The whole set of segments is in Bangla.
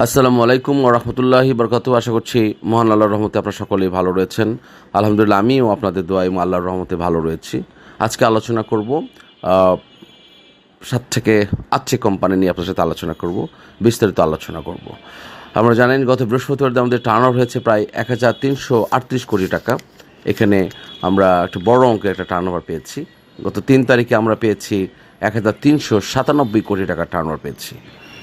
আসসালামু আলাইকুম ওরহমতুল্লাহি বরকাত আশা করছি মহান আল্লাহর রহমতে আপনারা সকলেই ভালো রয়েছেন। আলহামদুলিল্লাহ, আমিও আপনাদের দোয়াই আল্লাহর রহমতে ভালো রয়েছি। আজকে আলোচনা করব সাত থেকে আচ্ছে কোম্পানি নিয়ে আপনার সাথে আলোচনা করব, বিস্তারিত আলোচনা করব। আমরা জানেন, গত বৃহস্পতিবার আমাদের টার্ন হয়েছে প্রায় এক হাজার তিনশো আটত্রিশ কোটি টাকা। এখানে আমরা একটা বড় অঙ্কের একটা টার্ন পেয়েছি। গত তিন তারিখে আমরা পেয়েছি এক হাজার তিনশো সাতানব্বই কোটি টাকা টার্ন পেয়েছি।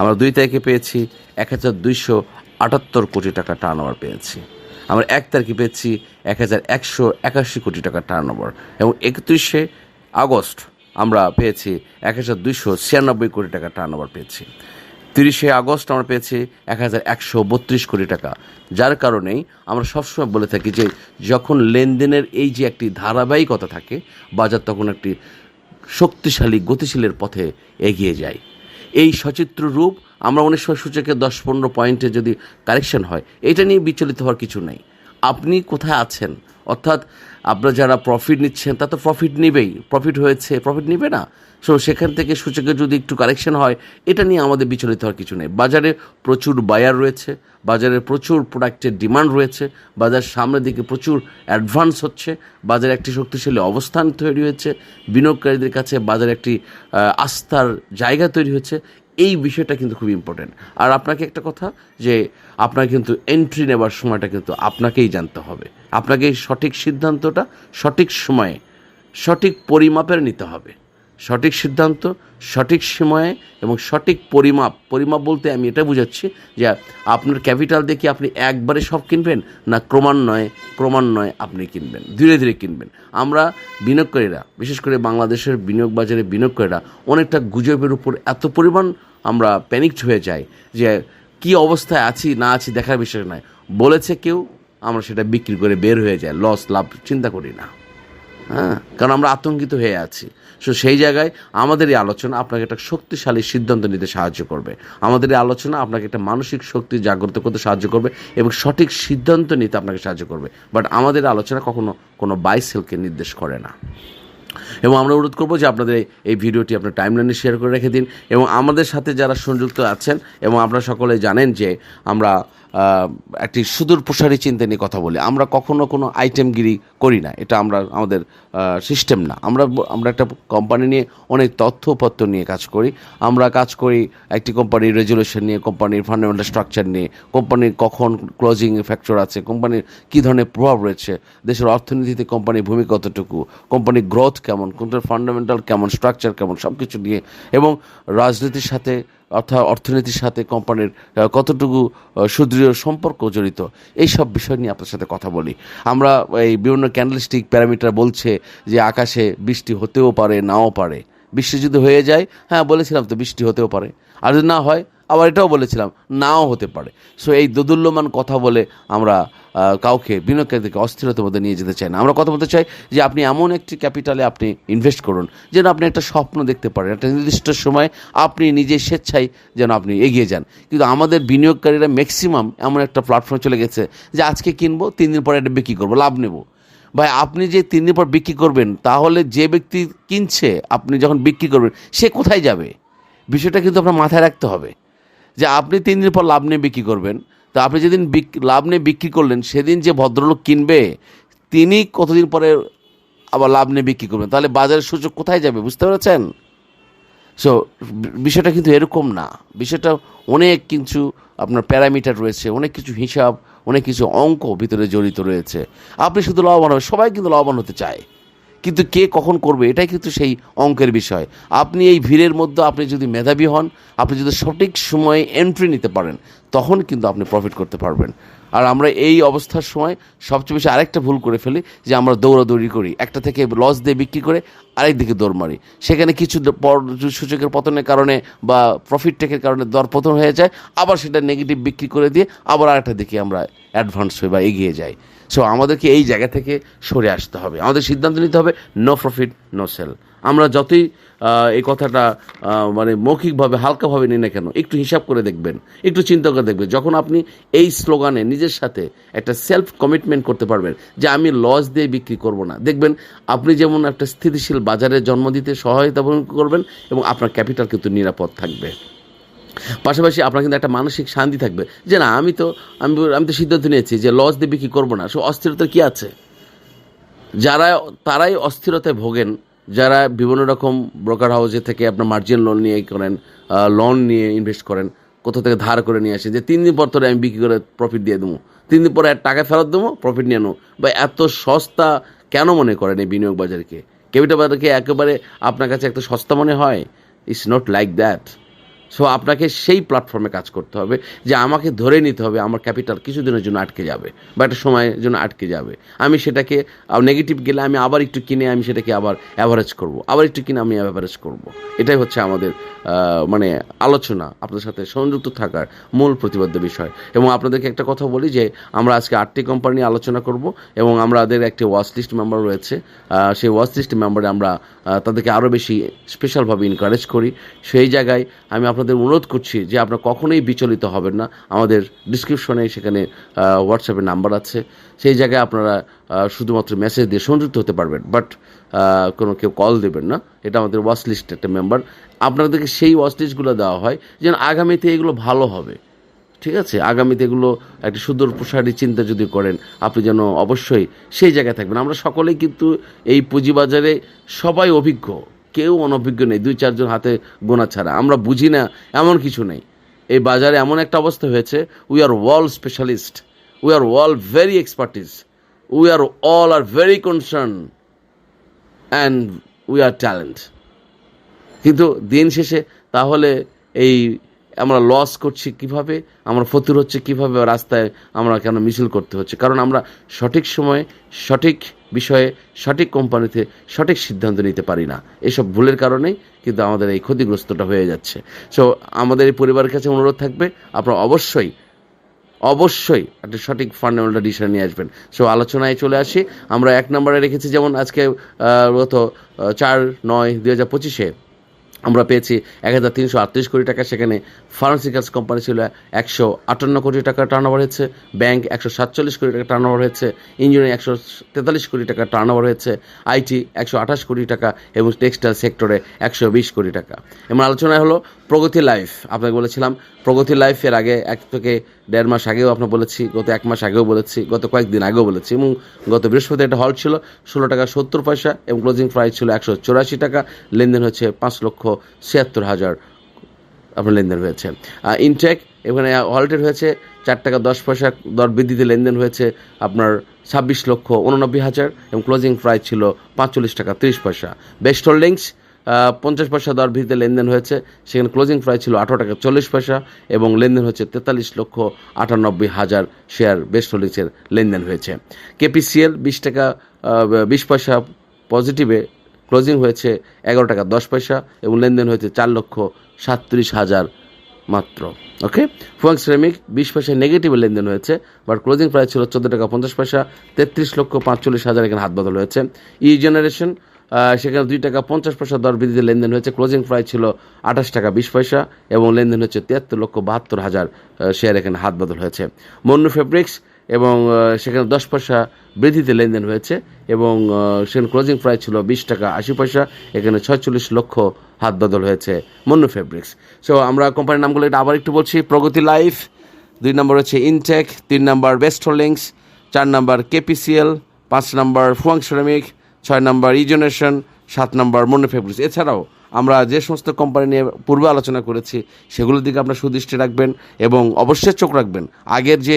আমরা দুই তারিখে পেয়েছি এক হাজার দুইশো আটাত্তর কোটি টাকা টার্ন পেয়েছি। আমরা এক তারিখে পেয়েছি এক হাজার একশো একাশি কোটি টাকা টার্ন এবং একত্রিশে আগস্ট আমরা পেয়েছি এক হাজার দুইশো ছিয়ানব্বই কোটি টাকা টার্ন পেয়েছি। তিরিশে আগস্ট আমরা পেয়েছি এক হাজার একশো বত্রিশ কোটি টাকা। যার কারণেই আমরা সবসময় বলে থাকি যে যখন লেনদেনের এই যে একটি ধারাবাহিকতা থাকে, বাজার তখন একটি শক্তিশালী, গতিশীলের পথে এগিয়ে যায়। এই সচিত্র রূপ আমরা অনেক সময় সূচকে দশ পনেরো পয়েন্টে যদি কারেকশন হয়, এটা নিয়ে বিচলিত হওয়ার কিছু নেই। আপনি কোথায় আছেন? অর্থাৎ আপনারা যারা প্রফিট নিচ্ছেন, তা তো প্রফিট নেবেই। প্রফিট হয়েছে প্রফিট নেবে না। সো সেখান থেকে সূচকে যদি একটু কারেকশন হয়, এটা নিয়ে আমাদের বিচলিত হওয়ার কিছু নেই। বাজারে প্রচুর বায়ার রয়েছে, বাজারে প্রচুর প্রোডাক্টের ডিমান্ড রয়েছে, বাজার সামনের দিকে প্রচুর অ্যাডভান্স হচ্ছে, বাজারে একটি শক্তিশালী অবস্থান তৈরি হয়েছে, বিনিয়োগকারীদের কাছে বাজারে একটি আস্থার জায়গা তৈরি হচ্ছে এই বিষয়টা কিন্তু খুব ইম্পর্টেন্ট আর আপনাকে একটা কথা, যে আপনার কিন্তু এন্ট্রি নেবার সময়টা কিন্তু আপনাকেই জানতে হবে। আপনাকে সঠিক সিদ্ধান্তটা সঠিক সময়ে, সঠিক পরিমাপের নিতে হবে। সঠিক সিদ্ধান্ত, সঠিক সময়ে এবং সঠিক পরিমাপ। পরিমাপ বলতে আমি এটা বুঝাচ্ছি যে আপনার ক্যাপিটাল দেখে আপনি একবারে সব কিনবেন না ক্রমান্বয়ে ক্রমান্বয়ে আপনি কিনবেন, ধীরে ধীরে কিনবেন? আমরা বিনিয়োগকারীরা, বিশেষ করে বাংলাদেশের বিনিয়োগ বাজারে বিনিয়োগকারীরা অনেকটা গুজবের উপর এত পরিমাণ আমরা প্যানিকড হয়ে যাই যে কি অবস্থায় আছি, না আছি দেখার বিষয় নয়। বলেছে কেউ, আমরা সেটা বিক্রি করে বের হয়ে যায় লস লাভ, চিন্তা করি না। হ্যাঁ? কারণ আমরা আতঙ্কিত হয়ে আছি। সো সেই জায়গায় আমাদের এই আলোচনা আপনাকে একটা শক্তিশালী সিদ্ধান্ত নিতে সাহায্য করবে। আমাদের এই আলোচনা আপনাকে একটা মানসিক শক্তি জাগ্রত করতে সাহায্য করবে এবং সঠিক সিদ্ধান্ত নিতে আপনাকে সাহায্য করবে। বাট আমাদের আলোচনা কখনো কোনো বাইসেলকে নির্দেশ করে না। এবং আমরা অনুরোধ করব যে আপনাদের এই- ভিডিওটি আপনার টাইমলাইনে শেয়ার করে রেখে দিন। এবং আমাদের সাথে যারা সংযুক্ত আছেন এবং আপনারা সকলে জানেন যে আমরা একটি সুদূর প্রসারী চিন্তা নিয়ে কথা বলি। আমরা কখনো কোনো আইটেমগিরি করি না। এটা আমরা, আমাদের সিস্টেম না। আমরা আমরা একটা কোম্পানি নিয়ে অনেক তথ্যপত্র নিয়ে কাজ করি। আমরা কাজ করি একটি কোম্পানির রেজুলেশন নিয়ে কোম্পানির ফান্ডামেন্টাল স্ট্রাকচার নিয়ে। কোম্পানির কখন ক্লোজিং ফ্যাক্টর আছে কোম্পানির কী ধরনের প্রভাব রয়েছে, দেশের অর্থনীতিতে কোম্পানির ভূমিকা কতটুকু কোম্পানির গ্রোথ কেমন কোম্পানির ফান্ডামেন্টাল কেমন স্ট্রাকচার কেমন সব কিছু নিয়ে। এবং রাজনীতির সাথে অর্থাৎ অর্থনীতির সাথে কোম্পানির কতটুকু সুদৃঢ় সম্পর্ক জড়িত, এই সব বিষয় নিয়ে আপনার সাথে কথা বলি। আমরা এই বিভিন্ন ক্যান্ডেলস্টিক প্যারামিটার বলছে যে আকাশে বৃষ্টি হতেও পারে, নাও পারে। বৃষ্টি যদি হয়ে যায় হ্যাঁ বলেছিলাম তো বৃষ্টি হতেও পারে। আর যদি না হয় আবার এটাও বলেছিলাম, নাও হতে পারে। সো এই দোদুল্যমান কথা বলে আমরা কাউকে, বিনিয়োগকারীদেরকে অস্থিরতার মধ্যে নিয়ে যেতে চাই না। আমরা কথা বলতে চাই যে আপনি এমন একটি ক্যাপিটালে আপনি ইনভেস্ট করুন, যেন আপনি একটা স্বপ্ন দেখতে পারেন, একটা নির্দিষ্ট সময় আপনি নিজে স্বেচ্ছায় যেন আপনি এগিয়ে যান। কিন্তু আমাদের বিনিয়োগকারীরা ম্যাক্সিমাম এমন একটা প্ল্যাটফর্মে চলে গেছে যে আজকে কিনবো, তিন দিন পরে এটা বিক্রি করব, লাভ নেব। ভাই, আপনি যে তিন দিন পর বিক্রি করবেন, তাহলে যে ব্যক্তি কিনছে, আপনি যখন বিক্রি করবেন, সে কোথায় যাবে? বিষয়টা কিন্তু আপনার মাথায় রাখতে হবে। যে আপনি তিন দিন পর লাভ নিয়ে বিক্রি করবেন। তো আপনি যেদিন লাভ নিয়ে বিক্রি করলেন, সেদিন যে ভদ্রলোক কিনবে, তিনি কতদিন পরে আবার লাভ নিয়ে বিক্রি করবেন? তাহলে বাজারের সূচক কোথায় যাবে, বুঝতে পেরেছেন? সো বিষয়টা কিন্তু এরকম না। বিষয়টা অনেক কিছু আপনার প্যারামিটার রয়েছে, অনেক কিছু হিসাব, অনেক কিছু অঙ্ক ভিতরে জড়িত রয়েছে। আপনি শুধু লাভবান হবে সবাই কিন্তু লাভবান হতে চায়। কিন্তু কে কখন করবে, এটাই কিন্তু সেই অঙ্কের বিষয়। আপনি এই ভিড়ের মধ্যে আপনি যদি মেধাবী হন, আপনি যদি সঠিক সময়ে এন্ট্রি নিতে পারেন, তখন কিন্তু আপনি প্রফিট করতে পারবেন। আর আমরা এই অবস্থার সময় সবচেয়ে বেশি আরেকটা ভুল করে ফেলি, যে আমরা দৌড়াদৌড়ি করি। একটা থেকে লস দিয়ে বিক্রি করে আরেক দিকে দৌড় মারি। সেখানে কিছু সূচকের পতনের কারণে বা প্রফিট টেকের কারণে দর পতন হয়ে যায়, আবার সেটা নেগেটিভ বিক্রি করে দিয়ে আবার আরেকটা দিকে আমরা অ্যাডভান্স হই বা এগিয়ে যাই। সো আমাদেরকে এই জায়গা থেকে সরে আসতে হবে। আমাদের সিদ্ধান্ত নিতে হবে নো প্রফিট নো সেল আমরা যতই এই কথাটা মানে মৌখিকভাবে, হালকাভাবে নিই না কেন, একটু হিসাব করে দেখবেন, একটু চিন্তা করে দেখবেন। যখন আপনি এই স্লোগানে নিজের সাথে একটা সেলফ কমিটমেন্ট করতে পারবেন, যে আমি লস দিয়ে বিক্রি করব না, দেখবেন আপনি যেমন একটা স্থিতিশীল বাজারে জন্ম দিতে সহায়তা করবেন এবং আপনার ক্যাপিটাল কিন্তু নিরাপদ থাকবে। পাশাপাশি আপনার কিন্তু একটা মানসিক শান্তি থাকবে, যে না, আমি তো, আমি আমি তো সিদ্ধান্ত নিয়েছি যে লস দিয়ে বিক্রি করব না, সো অস্থিরতা কী আছে? যারা, তারাই অস্থিরতায় ভোগেন যারা বিভিন্ন রকম ব্রোকার হাউসে থেকে আপনার মার্জিন লোন নিয়ে করেন লোন নিয়ে ইনভেস্ট করেন, কোথা থেকে ধার করে নিয়ে আসে যে তিন দিন পর তোরে আমি বিক্রি করে প্রফিট দিয়ে দেবো, তিন দিন পরে টাকা ফেরত দেবো প্রফিট নিয়ে নেব, বা এত সস্তা কেন মনে করেন এই বিনিয়োগ বাজারকে? ক্যাপিটাল বাজারকে একেবারে আপনার কাছে একটা সস্তা মনে হয়? It's not like that so আপনাকে সেই প্ল্যাটফর্মে কাজ করতে হবে যে আমাকে ধরে নিতে হবে আমার ক্যাপিটাল কিছুদিনের জন্য আটকে যাবে বা একটা সময়ের জন্য আটকে যাবে। আমি সেটাকে নেগেটিভ গেলে আমি আবার একটু কিনে, আমি সেটাকে আবার অ্যাভারেজ করব। আবার একটু কিনে আমি অ্যাভারেজ করব। এটাই হচ্ছে আমাদের মানে আলোচনা, আপনাদের সাথে সংযুক্ত থাকার মূল প্রতিবদ্ধ বিষয়। এবং আপনাদেরকে একটা কথা বলি যে, আমরা আজকে আটটি কোম্পানি আলোচনা করব এবং আমাদের একটি ওয়াচ লিস্ট মেম্বার রয়েছে সেই ওয়াচ লিস্ট মেম্বারে আমরা তাদেরকে আরও বেশি স্পেশালভাবে এনকারেজ করি। সেই জায়গায় আমি আপনাদের অনুরোধ করছি যে আপনারা কখনোই বিচলিত হবেন না। আমাদের ডিসক্রিপশনে সেখানে হোয়াটসঅ্যাপের নাম্বার আছে। সেই জায়গায় আপনারা শুধুমাত্র মেসেজ দিয়ে সংযুক্ত হতে পারবেন। বাট কোনো কেউ কল দেবেন না। এটা আমাদের ওয়াচ লিস্ট একটা মেম্বার আপনাদেরকে সেই ওয়াচ লিস্টগুলো দেওয়া হয় যেন আগামীতে এগুলো ভালো হবে। ঠিক আছে, আগামীতে এগুলো একটা সুদূর প্রসারী চিন্তা যদি করেন, আপনি যেন অবশ্যই সেই জায়গায় থাকবেন। আমরা সকলেই কিন্তু এই পুঁজিবাজারে সবাই অভিজ্ঞ, কেউ অনভিজ্ঞ নেই, দুই চারজন হাতে গোনা ছাড়া। আমরা বুঝি না, এমন কিছু নেই। এই বাজারে এমন একটা অবস্থা হয়েছে we are all specialist we are all very expertise we are all are very concern and we are talent কিন্তু দিন শেষে তাহলে এই আমরা লস করছি কীভাবে, আমরা ফতুর হচ্ছে কীভাবে রাস্তায় আমরা কেন মিছিল করতে হচ্ছে? কারণ আমরা সঠিক সময়ে, সঠিক বিষয়ে, সঠিক কোম্পানিতে সঠিক সিদ্ধান্ত নিতে পারি না। এসব ভুলের কারণেই কিন্তু আমাদের এই ক্ষতিগ্রস্তটা হয়ে যাচ্ছে। সো আমাদের এই পরিবারের কাছে অনুরোধ থাকবে, আপনারা অবশ্যই অবশ্যই একটা সঠিক ফান্ডামেন্টাল ডিসিশন নিয়ে আসবেন। সো আলোচনায় চলে আসি। আমরা এক নম্বরে রেখেছি, যেমন আজকে গত চার নয় দুই হাজার পঁচিশে আমরা পেয়েছি এক হাজার তিনশো আটত্রিশ কোটি টাকা। সেখানে ফার্মাসিউটিক্যালস কোম্পানি ছিল একশো আটান্ন কোটি টাকা টার্ন ওভার হয়েছে। ব্যাংক একশো সাতচল্লিশ কোটি টাকা টার্ন ওভার হয়েছে। ইঞ্জিনিয়ারিং একশো তেতাল্লিশ কোটি টাকা টার্ন ওভার হয়েছে আইটি একশো আঠাশ কোটি টাকা এবং টেক্সটাইল সেক্টরে একশো বিশ কোটি টাকা। এবং আলোচনায় হলো প্রগতি লাইফ। আপনাকে বলেছিলাম, প্রগতি লাইফ এর আগে এক থেকে দেড় মাস আগেও আপনার বলেছি, গত এক মাস আগেও বলেছি, গত কয়েকদিন আগেও বলেছি এবং গত বৃহস্পতি একটা হল ছিল। ষোলো টাকা সত্তর পয়সা এবং ক্লোজিং প্রাইস ছিল একশো চৌরাশি টাকা। লেনদেন হচ্ছে পাঁচ লক্ষ ছিয়াত্তর হাজার আপনার লেনদেন হয়েছে। ইনটেক এখানে হলটের হয়েছে চার টাকা দশ পয়সা দর বৃদ্ধিতে লেনদেন হয়েছে আপনার ছাব্বিশ লক্ষ উননব্বই হাজার এবং ক্লোজিং প্রাইস ছিল পাঁচচল্লিশ টাকা তিরিশ পয়সা। বেস্ট হোল্ডিংস পঞ্চাশ পয়সা দর ভিত্তিতে লেনদেন হয়েছে। সেখানে ক্লোজিং প্রাইস ছিল আঠারো টাকা চল্লিশ পয়সা এবং লেনদেন হচ্ছে তেতাল্লিশ লক্ষ আটানব্বই হাজার শেয়ার বেস্ট হোল্ডিংসের লেনদেন হয়েছে। কেপিসিএল বিশ টাকা বিশ পয়সা পজিটিভে ক্লোজিং হয়েছে এগারো টাকা দশ পয়সা এবং লেনদেন হয়েছে চার লক্ষ সাতত্রিশ হাজার মাত্র ওকে ফুয়াং শ্রমিক বিশ পয়সা নেগেটিভ লেনদেন হয়েছে বাট ক্লোজিং প্রাইস ছিল চোদ্দ টাকা পঞ্চাশ পয়সা, তেত্রিশ লক্ষ পাঁচচল্লিশ হাজার এখানে হাত বদল হয়েছে। ই জেনারেশন সেখানে দুই টাকা পঞ্চাশ পয়সা দর বৃদ্ধিতে লেনদেন হয়েছে। ক্লোজিং প্রাইস ছিল আঠাশ টাকা বিশ পয়সা এবং লেনদেন হচ্ছে তিয়াত্তর লক্ষ বাহাত্তর হাজার শেয়ার এখানে হাত বদল হয়েছে। মন্নু ফেব্রিক্স এবং সেখানে দশ পয়সা বৃদ্ধিতে লেনদেন হয়েছে এবং সেখানে ক্লোজিং প্রাইস ছিল বিশ টাকা আশি পয়সা, এখানে ছয়চল্লিশ লক্ষ হাত বদল হয়েছে মন্নু ফেব্রিক্স সো আমরা কোম্পানির নামগুলো এটা আবার একটু বলছি, প্রগতি লাইফ, দুই নম্বর হচ্ছে ইনটেক তিন নম্বর বেস্ট হোল্ডিংস চার নম্বর কেপিসিএল পাঁচ নম্বর ফুয়াং শ্রমিক ছয় নম্বর ইজনেশন সাত নম্বর মন্নু ফেব্রিক্স এছাড়াও আমরা যে সমস্ত কোম্পানি নিয়ে পূর্বে আলোচনা করেছি, সেগুলোর দিকে আপনার সুদৃষ্টি রাখবেন এবং অবশ্যই চোখ রাখবেন। আগের যে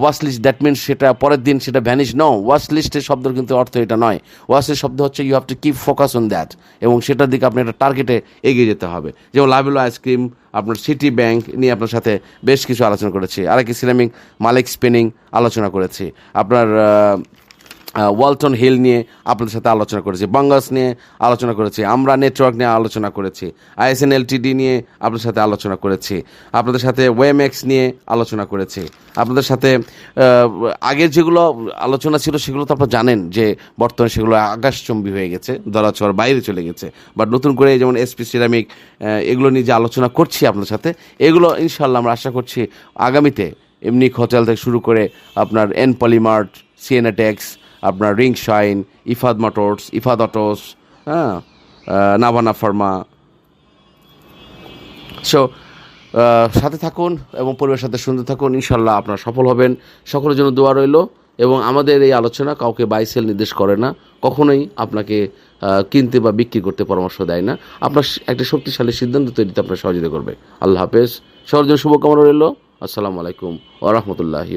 ওয়াশ লিস্ট দ্যাট মিনস সেটা পরের দিন সেটা ভ্যানিশ নো ওয়াশ লিস্টের শব্দ কিন্তু অর্থ এটা নয়। ওয়াশের শব্দ হচ্ছে you have to keep focus on that এবং সেটার দিকে আপনি একটা টার্গেটে এগিয়ে যেতে হবে। যেমন লাভেলো আইসক্রিম আপনার সিটি ব্যাংক নিয়ে আপনার সাথে বেশ কিছু আলোচনা করেছি। আর কি সিরামিক মালিক স্পিনিং আলোচনা করেছি। আপনার ওয়ালটন হিল নিয়ে আপনাদের সাথে আলোচনা করেছি বাঙ্গাস নিয়ে আলোচনা করেছি, আমরা নেটওয়ার্ক নিয়ে আলোচনা করেছি আইএসএন এলটিডি নিয়ে আপনাদের সাথে আলোচনা করেছি, আপনাদের সাথে ওয়েমএক্স নিয়ে আলোচনা করেছি, আপনাদের সাথে আগের যেগুলো আলোচনা ছিল সেগুলো তো আপনারা জানেন যে বর্তমানে সেগুলো আকাশচম্বী হয়ে গেছে, দলাচর বাইরে চলে গেছে বাট নতুন করে যেমন এসপি সিরামিক এগুলো নিয়ে যে আলোচনা করছি আপনাদের সাথে, এগুলো ইনশাল্লাহ আমরা আশা করছি আগামীতে এমনি হোটেল থেকে শুরু করে আপনার এন পলিমার্ট সিএনএটেক্স আপনার Ring Shine, Ifad Motors, Ifad Autos হ্যাঁ নাভানা ফার্মা। সো সাথে থাকুন এবং পরিবারের সাথে সুন্দর থাকুন ইনশাল্লাহ আপনারা সফল হবেন। সকলের জন্য দোয়া রইল এবং আমাদের এই আলোচনা কাউকে বাই সেল নির্দেশ করে না, কখনোই আপনাকে কিনতে বা বিক্রি করতে পরামর্শ দেয় না। আপনার একটা শক্তিশালী সিদ্ধান্ত তৈরিতে আপনার সহযোগিতা করবে। আল্লাহ হাফেজ। সবার জন্য শুভকামনা রইল। আসসালামু আলাইকুম ওরহমতুল্লাহি